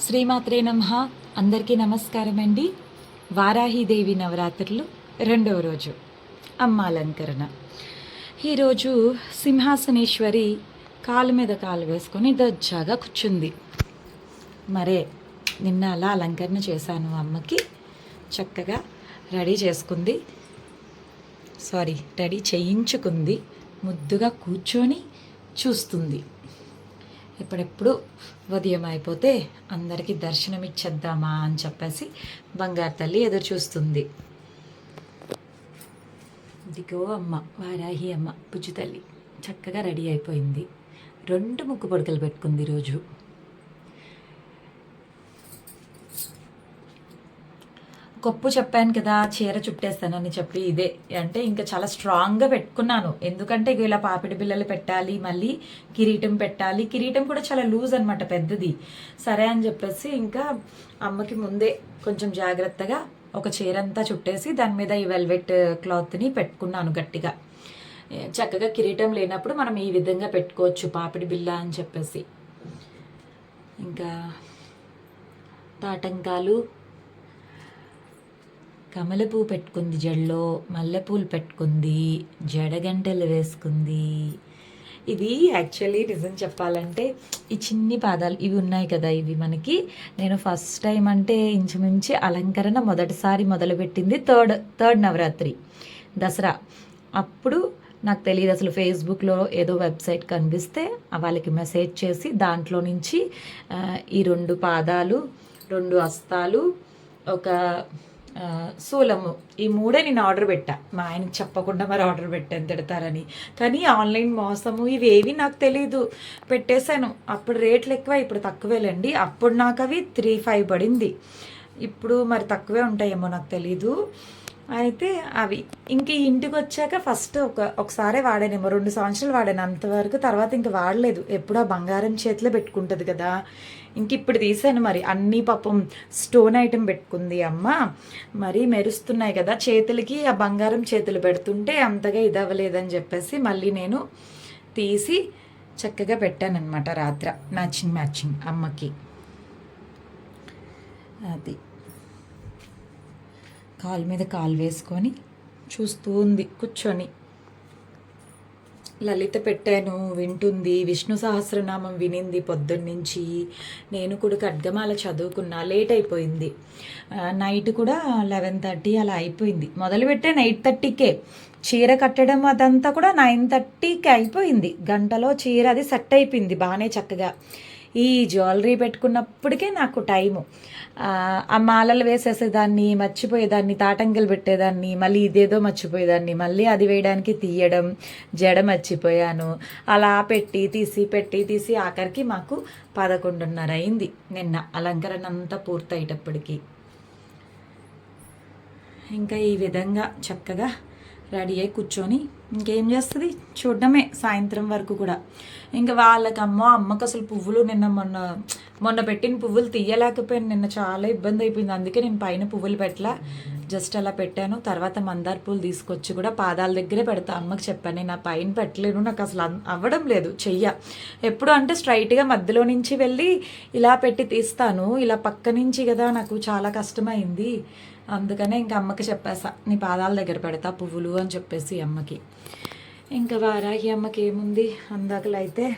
శ్రీమాత్రే నమ. అందరికీ నమస్కారం అండి వారాహిదేవి నవరాత్రులు రెండవ రోజు. అమ్మ అలంకరణ. ఈరోజు సింహాసనేశ్వరి కాలు మీద కాలు వేసుకొని దజ్జాగా కూర్చుంది. మరే నిన్న అలా అలంకరణ చేశాను అమ్మకి. చక్కగా రెడీ చేసుకుంది. సారీ రెడీ చేయించుకుంది. ముద్దుగా కూర్చొని చూస్తుంది. ఇప్పుడెప్పుడు ఉదయం అయిపోతే అందరికీ దర్శనం ఇచ్చేద్దామా అని చెప్పేసి బంగారు తల్లి ఎదురు చూస్తుంది. ఇదిగో అమ్మ వారాహి అమ్మ పుజ్జు తల్లి చక్కగా రెడీ అయిపోయింది. రెండు ముక్కు పొడకలు పెట్టుకుంది ఈరోజు కొప్పు చెప్పాను కదా చీర చుట్టేస్తానని చెప్పి ఇదే. అంటే ఇంకా చాలా స్ట్రాంగ్గా పెట్టుకున్నాను. ఎందుకంటే ఇక ఇలా పాపిడి బిల్లలు పెట్టాలి మళ్ళీ కిరీటం పెట్టాలి. కిరీటం కూడా చాలా లూజ్ అనమాట పెద్దది. సరే అని చెప్పేసి ఇంకా అమ్మకి ముందే కొంచెం జాగ్రత్తగా ఒక చీర అంతా చుట్టేసి దాని మీద ఈ వెల్వెట్ క్లాత్ని పెట్టుకున్నాను గట్టిగా. చక్కగా కిరీటం లేనప్పుడు మనం ఈ విధంగా పెట్టుకోవచ్చు పాపిడి బిల్ల అని చెప్పేసి. ఇంకా తాటంకాలు కమలపూ పెట్టుకుంది జడలో మల్లెపూలు పెట్టుకుంది జడగంటలు వేసుకుంది. ఇది యాక్చువల్లీ నిజం చెప్పాలంటే ఈ చిన్ని పాదాలు ఇవి ఉన్నాయి కదా ఇవి మనకి. నేను ఫస్ట్ టైం అంటే ఇంచుమించి అలంకరణ మొదటిసారి మొదలుపెట్టింది థర్డ్ థర్డ్ నవరాత్రి దసరా. అప్పుడు నాకు తెలియదు అసలు ఫేస్బుక్లో ఏదో వెబ్సైట్ కనిపిస్తే వాళ్ళకి మెసేజ్ చేసి దాంట్లో నుంచి ఈ రెండు పాదాలు రెండు హస్తాలు ఒక సూలము. ఈ మూడే నేను ఆర్డర్ పెట్టా. మా ఆయనకి చెప్పకుండా మరి ఆర్డర్ పెట్టాను తిడతారని కానీ ఆన్లైన్ మోసము ఇవేవి నాకు తెలీదు. పెట్టేశాను. అప్పుడు రేట్లు ఎక్కువ ఇప్పుడు తక్కువేలండి. అప్పుడు నాకు అవి త్రీ ఫైవ్ పడింది. ఇప్పుడు మరి తక్కువే ఉంటాయేమో నాకు తెలీదు. అయితే అవి. ఇంక ఇంటికి వచ్చాక ఫస్ట్ ఒక ఒకసారి వాడానేమో రెండు సంవత్సరాలు వాడాను అంతవరకు తర్వాత ఇంక వాడలేదు. ఎప్పుడో ఆ బంగారం చేతిలో పెట్టుకుంటుంది కదా. ఇంక ఇప్పుడు తీసాను మరి. అన్ని పాపం స్టోన్ ఐటెం పెట్టుకుంది అమ్మ. మరి మెరుస్తున్నాయి కదా. చేతులకి ఆ బంగారం చేతులు పెడుతుంటే అంతగా ఇది అవ్వలేదని చెప్పేసి మళ్ళీ నేను తీసి చక్కగా పెట్టానమాట రాత్ర. మ్యాచింగ్ మ్యాచింగ్ అమ్మకి. అది. కాలు మీద కాలు వేసుకొని చూస్తూ ఉంది కూర్చొని. లలిత పెట్టాను వింటుంది. విష్ణు సహస్రనామం వినింది పొద్దున్నుంచి. నేను కూడా ఖడ్గమాల చదువుకున్నా లేట్ అయిపోయింది. నైట్ కూడా లెవెన్ థర్టీ అలా అయిపోయింది. మొదలుపెట్టే నైట్ థర్టీకే. చీర కట్టడం అదంతా కూడా నైన్ థర్టీకి అయిపోయింది. గంటలో చీర అది సెట్ అయిపోయింది బాగానే చక్కగా. ఈ జ్యువెలరీ పెట్టుకున్నప్పటికే నాకు టైము. ఆ, మాలలు వేసేసేదాన్ని మర్చిపోయేదాన్ని తాటంకలు పెట్టేదాన్ని మళ్ళీ ఇదేదో మర్చిపోయేదాన్ని మళ్ళీ అది వేయడానికి తీయడం జడ మర్చిపోయాను. అలా పెట్టి తీసి పెట్టి తీసి ఆఖరికి మాకు పదకొండున్నర అయింది. నిన్న అలంకరణ అంతా పూర్తయ్యేటప్పటికి. ఇంకా ఈ విధంగా చక్కగా రెడీ అయి కూర్చొని ఇంకేం చేస్తుంది? చూడడమే సాయంత్రం వరకు కూడా. ఇంకా వాళ్ళకి అమ్మ అమ్మకి అసలు పువ్వులు నిన్న మొన్న మొన్న పెట్టిన పువ్వులు తీయలేకపోయాను. నిన్న చాలా ఇబ్బంది అయిపోయింది. అందుకే నేను పైన పువ్వులు పెట్టలా. జస్ట్ అలా పెట్టాను. తర్వాత మందార పూలు తీసుకొచ్చి కూడా పాదాల దగ్గరే పెడతా. అమ్మకి చెప్పాను నేను ఆ పైన పెట్టలేను. నాకు అసలు అవ్వడం లేదు. చెయ్య. ఎప్పుడు అంటే స్ట్రైట్గా మధ్యలో నుంచి వెళ్ళి ఇలా పెట్టి తీస్తాను. ఇలా పక్క నుంచి కదా నాకు చాలా కష్టమైంది. అందుకనే ఇంకా అమ్మకి చెప్పేసా నీ పాదాల దగ్గర పెడతా పువ్వులు అని చెప్పేసి అమ్మకి. ఇంకా వారాహి అమ్మకి ఏముంది? అందాకలు అయితే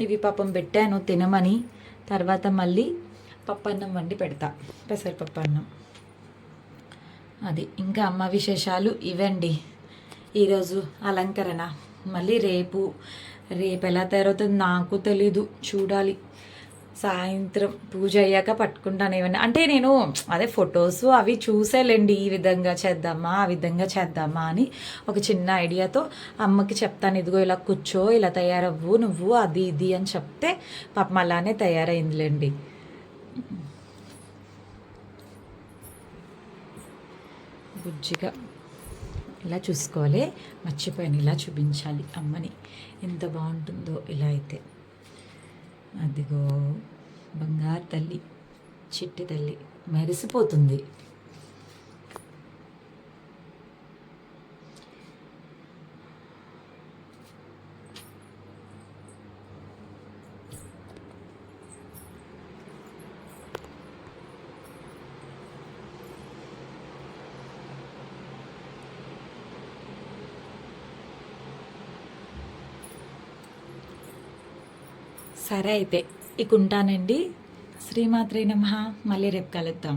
ఇవి పాపం పెట్టాను తినమని. తర్వాత మళ్ళీ పప్పన్నం వండి పెడతా పెసరపప్పు అన్నం అది ఇంకా అమ్మ విశేషాలు ఇవండి. ఈరోజు అలంకరణ. మళ్ళీ రేపు రేపు ఎలా తయారవుతుంది నాకు తెలీదు చూడాలి. సాయంత్రం పూజ అయ్యాక పట్టుకుంటాను ఏమన్నా. అంటే నేను అదే ఫొటోస్ అవి చూసేలేండి ఈ విధంగా చేద్దామా ఆ విధంగా చేద్దామా అని ఒక చిన్న ఐడియాతో అమ్మకి చెప్తాను ఇదిగో ఇలా కూర్చో ఇలా తయారవ్వు నువ్వు అది ఇది అని చెప్తే పాపం అలానే తయారైందిలేండి. బుజ్జిగా ఇలా చూసుకోవాలి మర్చిపోయాను ఇలా చూపించాలి అమ్మని. ఎంత బాగుంటుందో ఇలా అయితే. అదిగో బంగారు తల్లి చిట్టి తల్లి మెరిసిపోతుంది. సరే అయితే ఇక ఉంటానండి శ్రీమాత్రే నమ. మళ్ళీ రేపు కలుద్దాం.